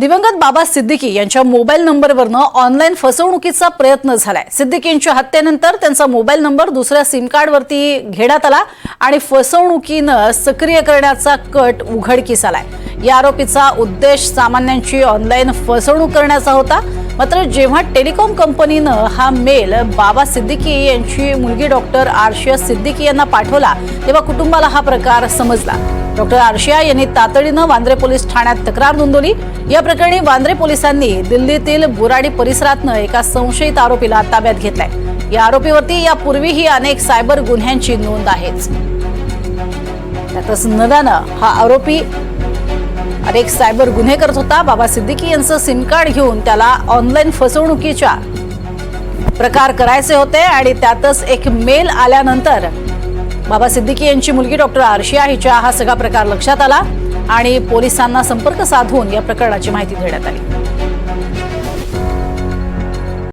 दिवंगत बाबा सिद्दीकी यांच्या मोबाईल नंबरवरनं ऑनलाईन फसवणुकीचा प्रयत्न झालाय. सिद्दीकींच्या हत्येनंतर त्यांचा मोबाईल नंबर दुसऱ्या सिम कार्डवरती घेण्यात आला आणि फसवणुकीनं सक्रिय करण्याचा कट उघडकीस आलाय. या आरोपीचा उद्देश सामान्यांची ऑनलाईन फसवणूक करण्याचा होता. मात्र जेव्हा टेलिकॉम कंपनीनं हा मेल बाबा सिद्दीकी यांची मुलगी डॉक्टर आरशिया सिद्दीकी यांना पाठवला तेव्हा कुटुंबाला हा प्रकार समजला. डॉक्टर आरशिया यांनी तातडीनं वांद्रे पोलीस ठाण्यात तक्रार नोंदवली. या प्रकरणी वांद्रे पोलिसांनी दिल्लीतील बुराडी परिसरातनं एका संशयित आरोपीला ताब्यात घेतलाय. या आरोपीवरती यापूर्वीही अनेक सायबर गुन्ह्यांची नोंद आहेच. त्यातच नव्यानं हा आरोपी अनेक सायबर गुन्हे करत होता. बाबा सिद्दीकी यांचं सिम कार्ड घेऊन त्याला ऑनलाईन फसवणुकीच्या प्रकार करायचे होते आणि त्यातच एक मेल आल्यानंतर बाबा सिद्दीकी यांची मुलगी डॉक्टर आरशिया हिच्या हा सगळा प्रकार लक्षात आला आणि पोलिसांना संपर्क साधून या प्रकरणाची माहिती देण्यात आली.